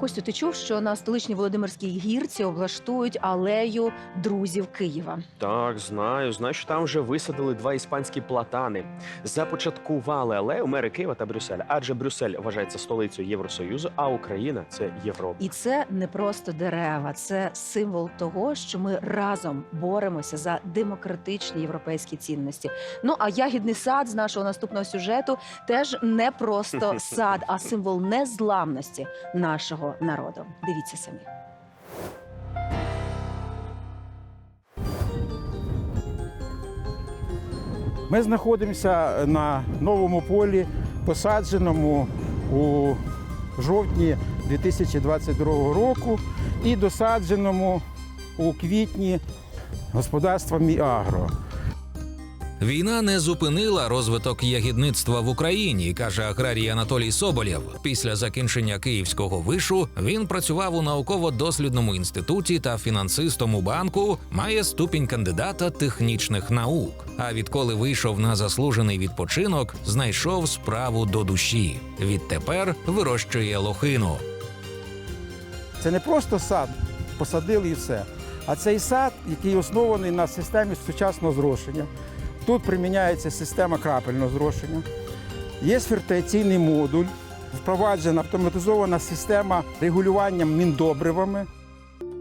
Костю, ти чув, що на столичній Володимирській гірці облаштують алею друзів Києва. Так, знаю. Знаю, що там вже висадили два іспанські платани. Започаткували алею мери Києва та Брюсселя. Адже Брюссель вважається столицею Євросоюзу, а Україна це Європа. І це не просто дерева, це символ того, що ми разом боремося за демократичні європейські цінності. Ну а ягідний сад з нашого наступного сюжету теж не просто сад, а символ незламності нашого народу. Дивіться самі. Ми знаходимося на новому полі, посадженому у жовтні 2022 року і досадженому у квітні господарством Міагро. Війна не зупинила розвиток ягідництва в Україні, каже аграрій Анатолій Соболєв. Після закінчення київського вишу він працював у науково-дослідному інституті та фінансистом у банку, має ступінь кандидата технічних наук. А відколи вийшов на заслужений відпочинок, знайшов справу до душі. Відтепер вирощує лохину. Це не просто сад, посадили і все. А цей сад, який оснований на системі сучасного зрошення. Тут приміняється система крапельного зрошення. Є фільтраційний модуль, впроваджена автоматизована система регулювання міндобривами.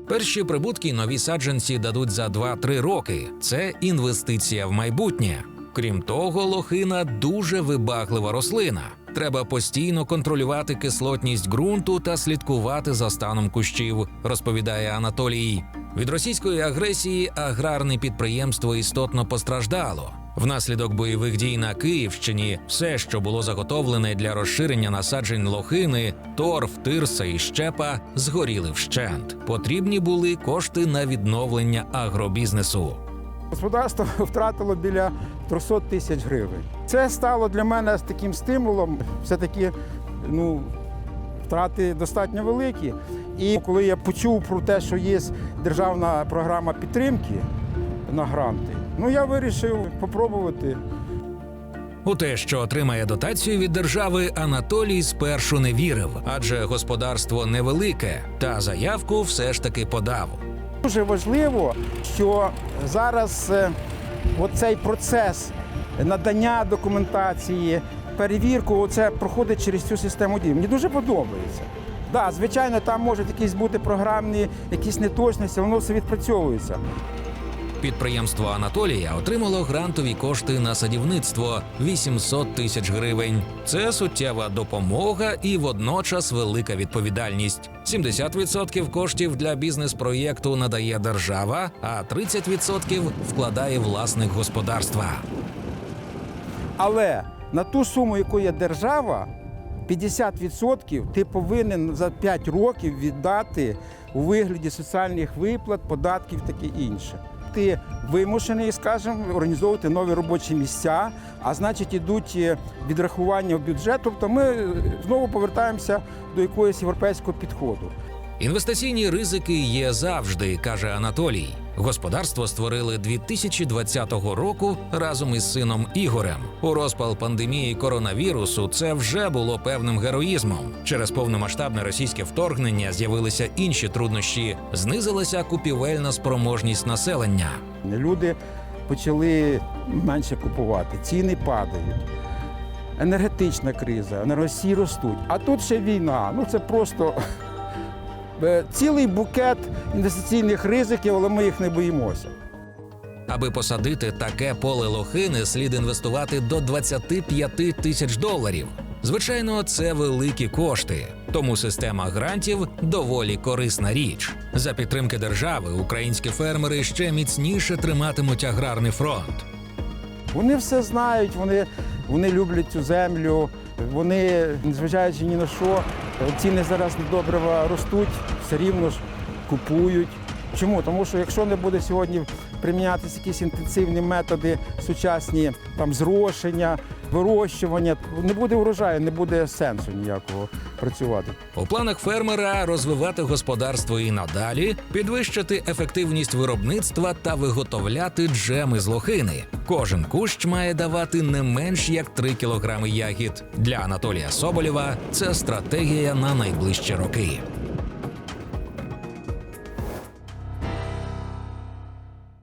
Перші прибутки нові саджанці дадуть за 2-3 роки. Це інвестиція в майбутнє. Крім того, лохина дуже вибаглива рослина. Треба постійно контролювати кислотність ґрунту та слідкувати за станом кущів, розповідає Анатолій. Від російської агресії аграрне підприємство істотно постраждало. Внаслідок бойових дій на Київщині все, що було заготовлене для розширення насаджень лохини, торф, тирса і щепа, згоріли вщент. Потрібні були кошти на відновлення агробізнесу. Господарство втратило біля 300 тисяч гривень. Це стало для мене таким стимулом. Все-таки ну, втрати достатньо великі. І коли я почув про те, що є державна програма підтримки на гранти, ну я вирішив спробувати. У те, що отримає дотацію від держави, Анатолій спершу не вірив, адже господарство невелике, та заявку все ж таки подав. Дуже важливо, що зараз е, оцей процес надання документації, перевірку, оце проходить через цю систему дій. Мені дуже подобається. Да, звичайно, там можуть якісь бути програмні, якісь неточності, воно все відпрацьовується. Підприємство Анатолія отримало грантові кошти на садівництво 800 тисяч гривень. Це суттєва допомога і водночас велика відповідальність. 70% коштів для бізнес-проєкту надає держава, а 30% вкладає власник господарства. Але на ту суму, яку є держава, 50% ти повинен за 5 років віддати у вигляді соціальних виплат, податків таке інше. Ти вимушений, скажімо, організовувати нові робочі місця, а значить, ідуть е, відрахування в бюджет. Тобто ми е, знову повертаємося до якогось європейського підходу. Інвестиційні ризики є завжди, каже Анатолій. Господарство створили 2020 року разом із сином Ігорем. У розпал пандемії коронавірусу це вже було певним героїзмом. Через повномасштабне російське вторгнення з'явилися інші труднощі. Знизилася купівельна спроможність населення. Люди почали менше купувати, ціни падають. Енергетична криза, енергосії ростуть. А тут ще війна. Ну це просто цілий букет інвестиційних ризиків, але ми їх не боїмося. Аби посадити таке поле лохини, слід інвестувати до 25 тисяч доларів. Звичайно, це великі кошти, тому система грантів доволі корисна річ. За підтримки держави українські фермери ще міцніше триматимуть аграрний фронт. Вони все знають, вони, вони люблять цю землю, вони, незважаючи ні на що, ціни зараз на добрива ростуть, все рівно ж купують. Чому? Тому що якщо не буде сьогодні примінятися якісь інтенсивні методи сучасні, там зрошення, вирощування, не буде врожаю, не буде сенсу ніякого працювати. У планах фермера розвивати господарство і надалі, підвищити ефективність виробництва та виготовляти джеми з лохини. Кожен кущ має давати не менш як 3 кілограми ягід. Для Анатолія Соболєва це стратегія на найближчі роки.